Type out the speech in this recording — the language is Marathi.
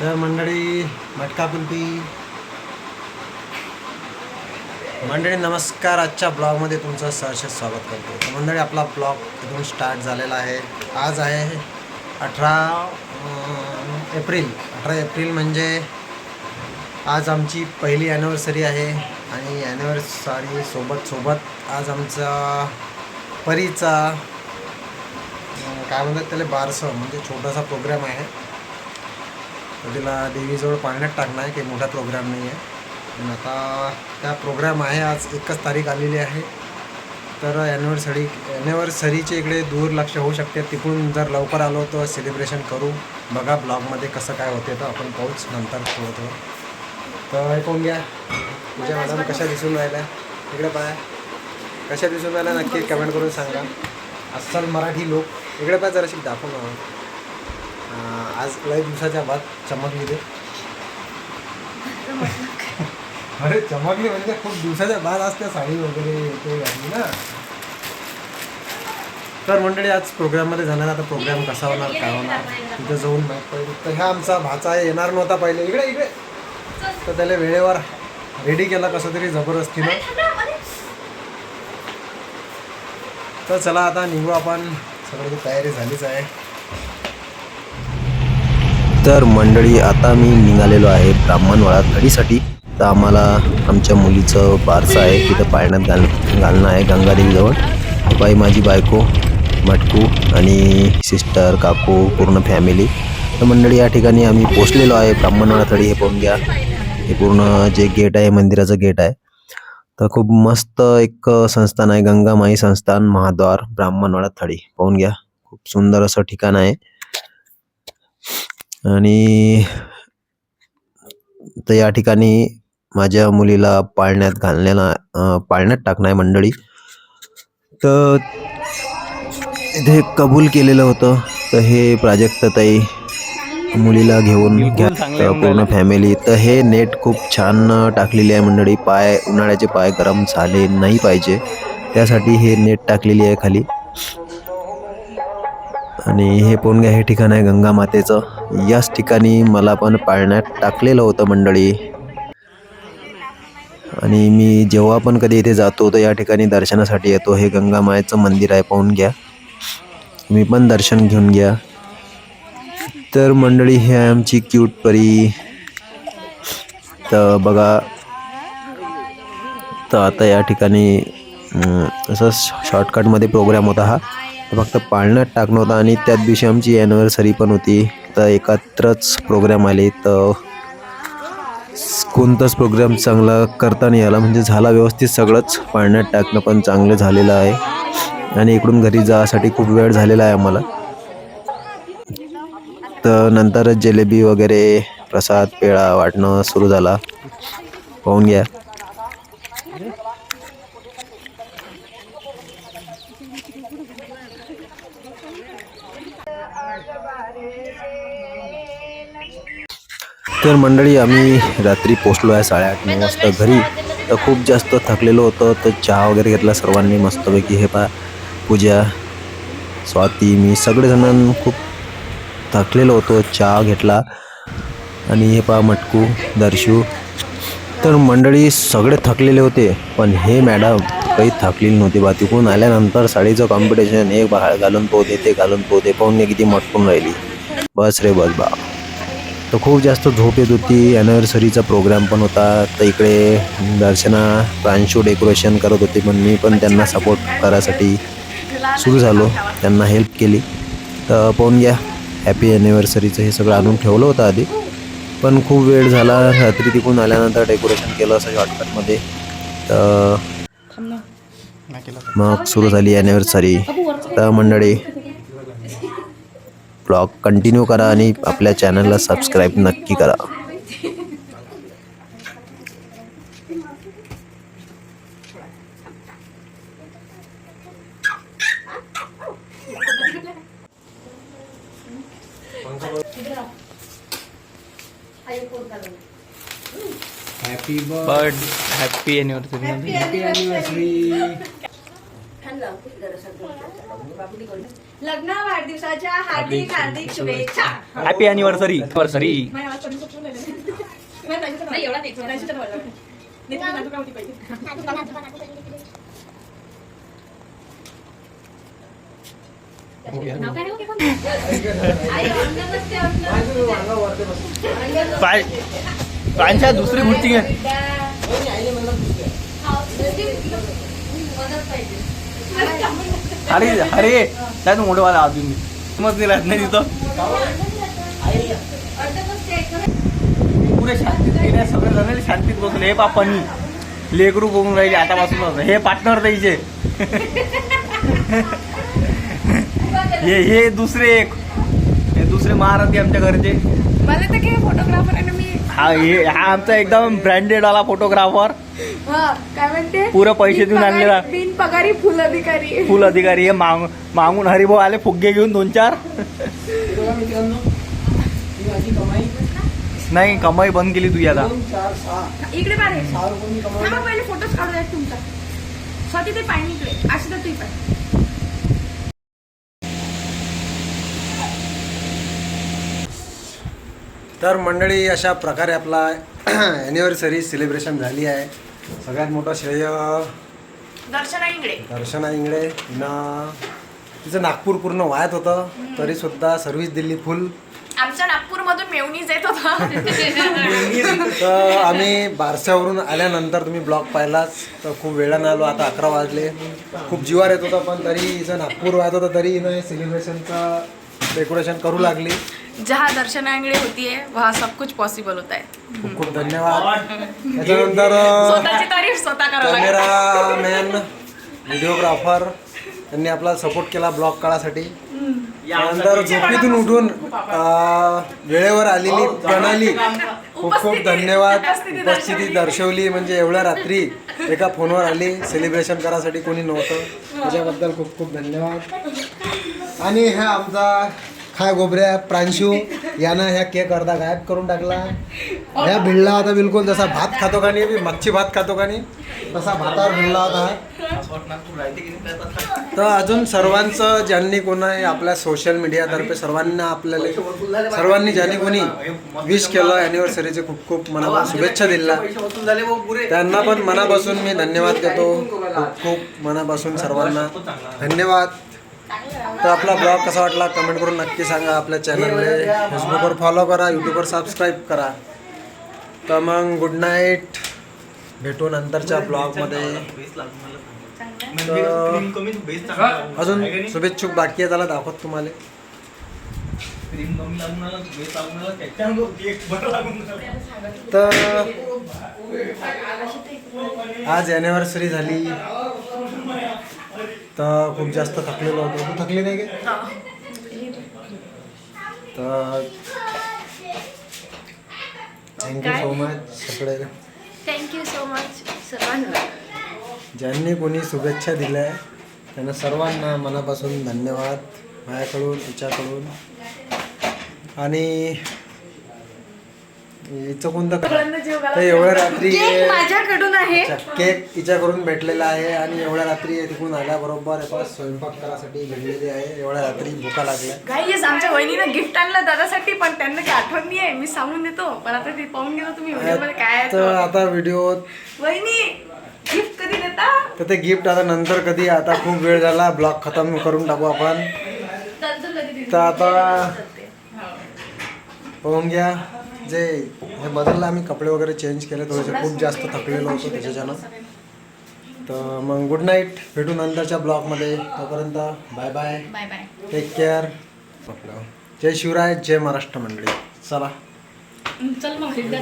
तर मंडळी मटका कुल्फी मंडळी नमस्कार. आजच्या ब्लॉगमध्ये तुमचं सहर्ष स्वागत करतो. तर मंडळी आपला ब्लॉग इथून स्टार्ट झालेला आहे. आज आहे अठरा एप्रिल. अठरा एप्रिल म्हणजे आज आमची पहिली ॲनिव्हर्सरी आहे. आणि ॲनिव्हर्सरी सोबत सोबत आज आमचा परीचा काय म्हणतात त्याला बारसं म्हणजे छोटासा प्रोग्राम आहे. तर तिला देवीजवळ पाण्यात टाकणं आहे काही मोठा प्रोग्राम नाही आहे. पण आता त्या प्रोग्राम आहे आज एकच तारीख आलेली आहे. तर ॲनिव्हर्सरी ॲनिव्हर्सरीचे इकडे दूर लक्ष होऊ शकते. तिकडून जर लवकर आलो तर सेलिब्रेशन करू. बघा ब्लॉगमध्ये कसं काय होते तर आपण पाहूच नंतर थोडं थोडं तर हे कोण घ्या? तुझ्या मॅडम कशा दिसून राहिल्या? इकडे पाय कशा दिसून राहिल्या नक्की कमेंट करून सांगा. अस्सल मराठी लोक. इकडे पाय जराशी दाखव ना. अं, आज लय दिवसाच्या बाद चमकली ते अरे चमकली म्हणजे खूप दिवसाच्या बाद आज त्या साडी वगैरे ते घातली ना. तर मंडळी आज प्रोग्राममध्ये जाणार आता प्रोग्राम कसा होणार काय होणार तिथं जाऊन माहीत पडेल. तर ह्या आमचा भाचा येणार नव्हता पहिले. इकडे इकडे. तर त्याला वेळेवर रेडी केला कसं तरी जबरदस्तीनं. तर चला आता निघू आपण. सगळी तयारी झालीच आहे. तर मंडळी आता मी निघालेलो आहे ब्राह्मणवाडा थडीसाठी तर आम्हाला आमच्या मुलीचं बारसं आहे तिथं पाळण्यात घाल घालणं आहे गंगादेवीजवळ. बाई माझी बायको मटकू आणि सिस्टर काकू पूर्ण फॅमिली. तर मंडळी या ठिकाणी आम्ही पोचलेलो आहे ब्राह्मणवाडा थडी हे पाहून घ्या. हे पूर्ण जे गेट आहे मंदिराचं गेट आहे. तर खूप मस्त एक संस्थान आहे गंगामाई संस्थान महाद्वार ब्राह्मणवाडा थडी. पाहून घ्या. खूप सुंदर असं ठिकाण आहे. आणि तर या ठिकाणी माझ्या मुलीला पाळण्यात घालण्याला पाळण्यात टाकणं आहे मंडळी. तर इथे कबूल केलेलं होतं. तर हे प्राजक्ताताई मुलीला घेऊन घ्या. पूर्ण फॅमिली तर हे नेट खूप छान टाकलेली आहे मंडळी. पाय उन्हाळ्याचे पाय गरम झाले नाही पाहिजे. त्यासाठी हे नेट टाकलेली आहे खाली. आणि हे पाहून घ्या हे ठिकाण आहे गंगा मातेचं. याच ठिकाणी मला पण पाळण्यात टाकलेलं होतं मंडळी. आणि मी जेव्हा पण कधी इथे जातो तर या ठिकाणी दर्शनासाठी येतो. हे गंगामाईचं मंदिर आहे पाहून घ्या. मी पण दर्शन घेऊन घ्या. तर मंडळी हे आहे आमची क्यूट परी. तर बघा. तर आता या ठिकाणी असं शॉर्टकटमध्ये प्रोग्राम होता हा. फक्त पाळण्यात टाकणं होतं आणि त्याच दिवशी आमची ॲनिव्हर्सरी पण होती. तर एकत्रच प्रोग्राम आले. तर कोणताच प्रोग्राम चांगला करता नाही आला. म्हणजे झाला व्यवस्थित सगळंच. पाळण्यात टाकणं पण चांगलं झालेलं आहे. आणि इकडून घरी जाण्यासाठी खूप वेळ झालेला आहे आम्हाला. तर नंतर जिलेबी वगैरे प्रसाद पेढा वाटणं सुरू झाला. पाहून घ्या. तर मंडळी आम्ही रात्री पोचलो आहे साडेआठ नऊ वाजता घरी. तर खूप जास्त थकलेलो होतो तर चहा वगैरे घेतला सर्वांनी मस्तपैकी. हे पा पूजा स्वाती मी सगळेजण खूप थकलेलो होतो चहा घेतला. आणि हे पा मटकू दर्शू. तर मंडळी सगळे थकलेले होते पण हे मॅडम काही थकलेली नव्हती बा. तिकडून आल्यानंतर साडीचं कॉम्पिटिशन एक बाळ घालून पोहते ते घालून पोहते पाहून किती मटकून राहिली. बस रे बस बा. तर खूप जास्त झोप येत होती. ॲनिव्हर्सरीचा प्रोग्राम पण होता. तर इकडे दर्शना प्रांशू डेकोरेशन करत होते पण मी पण त्यांना सपोर्ट करायसाठी सुरू झालो. त्यांना हेल्प केली. तर पाहून घ्या हॅपी ॲनिव्हर्सरीचं हे सगळं आणून ठेवलं होतं आधी. पण खूप वेळ झाला रात्री तिकडून आल्यानंतर डेकोरेशन केलं असं शॉर्टकटमध्ये तर मग सुरू झाली ॲनिव्हर्सरी तर मंडळी ब्लॉग कंटिन्यू करा आणि आपल्या चॅनलला सबस्क्राईब नक्की करा. Happy bird happy anniversary happy anniversary लग्न वाढदिवसाच्या हार्दिक हार्दिक शुभेच्छा. हॅपी अॅनिव्हर्सरी अॅनिव्हर्सरी माझ्या आवाज कमी सुटून राहिला. नाही, एवढा नाही, राजूच्या वर. नाही, तुला नाजूक आवडली पाहिजे. नाव काय नाही हो, आई, अंगण बसते, अंगण. पाय पायांच्या दुसरी मूर्ती आहे अरे अरे त्यात मोठेवाला अजून. मग दिला नाही तिथं. पुरे शांतीत गेल्या सगळे जण शांतीत बसले. हे पापानी लेकरू बघून राहिले आतापासून हे पार्टनर द्यायचे. हे हे दुसरे एक. हे दुसरे महारथी आमच्या घरचे. मला तर काय फोटोग्राफर हा हे हा आमचा एकदम ब्रँडेड वाला फोटोग्राफर काय म्हणते? पुरं पैसे देऊन आणलेला. बिन पगारी फुल अधिकारी. फुल अधिकारी हे माग मागून हरिभाऊ आले फुगे घेऊन दोन चार. नाही कमाई बंद केली तुझी आता इकडे पहिले फोटोच काढू द्या तुमचा स्वाती ते पाहिजे इकडे अशी तर तुम्ही पाहिजे तर मंडळी अशा प्रकारे आपला ॲनिव्हर्सरी सेलिब्रेशन झाली आहे. सगळ्यात मोठं श्रेय दर्शना इकडे दर्शना इंगळे. हिनं तिचं नागपूर पूर्ण वायात होतं. तरी सुद्धा सर्व्हिस दिली फुल. आमच्या नागपूर मधून मेवणीच येत होता. तर आम्ही बारशावरून आल्यानंतर तुम्ही ब्लॉग पाहिलाच. तर खूप वेळानं आलो आता अकरा वाजले. खूप जीवार येत होतं पण तरी हिचं नागपूर वाहत होतं तरी हिनं सेलिब्रेशनचं डेकोरेशन करू लागली. जहा दर्शना इंगळे होतीये वहा सब कुछ पॉसिबल होता है। खूप खूप धन्यवाद. त्याच्यानंतर स्वतःची तारीफ स्वतः करावं लागेल. कॅमेरामॅन व्हिडिओग्राफर त्यांनी आपला सपोर्ट केला ब्लॉग काढासाठी त्यानंतर झोपेतून उठून अं, वेळेवर आलेली प्रणाली. खूप खूप धन्यवाद. उपस्थिती दर्शवली. म्हणजे एवढ्या रात्री एका फोनवर आली. सेलिब्रेशन करायसाठी कोणी नव्हतं. त्याच्याबद्दल खूप खूप धन्यवाद. आणि ह्या आमचा खाय गोबऱ्या प्रांशू यानं ह्या केक अर्धा गायब करून टाकला. ह्या भिडला होता बिलकुल जसा भात खातो का नाही मच्छी भात खातो का नाही तसा भातावर भिडला होता. तर अजून सर्वांचं ज्यांनी कोणी आपल्या सोशल मीडियातर्फे सर्वांना आपल्याला सर्वांनी ज्यांनी कोणी विश केलं अॅनिव्हर्सरीचे खूप खूप मनापासून शुभेच्छा दिल्या. त्यांना पण मनापासून मी धन्यवाद देतो. खूप खूप मनापासून सर्वांना धन्यवाद. तर आपला ब्लॉग कसा वाटला कमेंट करून नक्की सांगा आपल्या चॅनलला. फेसबुकवर फॉलो करा यूट्यूबवर सबस्क्राईब करा. तर मग गुड नाईट भेटू नंतरच्या ब्लॉगमध्ये. अजून शुभेच्छुक बाकी आहे त्याला दाखवत तुम्हाला. तर आज अॅनिव्हर्सरी झाली. तर खूप जास्त थकलेलो होतो. तू थकली नाही का तर थँक्यू सो मच सगळे. थँक्यू सो मच सर्वांना. ज्यांनी कोणी शुभेच्छा दिल्या त्यांना सर्वांना मनापासून धन्यवाद. माझ्याकडून तिच्याकडून आणि हिचं कोणतं तर एवढ्या रात्री केक माझ्याकडून आहे. अच्छा, केक तिच्याकडून भेटलेला आहे आणि एवढ्या रात्री तिकडून आल्याबरोबर एका स्वयंपाक करायसाठी भेटलेली आहे. एवढ्या रात्री भुका लागल्या. गाईज आमच्या वहिनीनं गिफ्ट आणलं दादासाठी पण त्यांना काही आठवण नाही आहे मी सांगून देतो. पण आता ते पाहून घेतो तुम्ही व्हिडिओमध्ये काय आहे तर तो. आता व्हिडिओ वहिनी गिफ्ट कधी देता? तर ते गिफ्ट आता नंतर कधी आता खूप वेळ झाला. ब्लॉग खतम करून टाकू आपण. नंतर कधी देता? तर आता पाहून घ्या. जे हे बदललं आम्ही कपडे वगैरे चेंज केले थोडेसे खूप जास्त थकलेलो होतो त्याच्याच्यानं. तर मग गुड नाईट भेटू नंतरच्या ब्लॉगमध्ये. तोपर्यंत bye bye bye bye take care जय शिवराय जय महाराष्ट्र मंडळी. चला. चल मग एकदा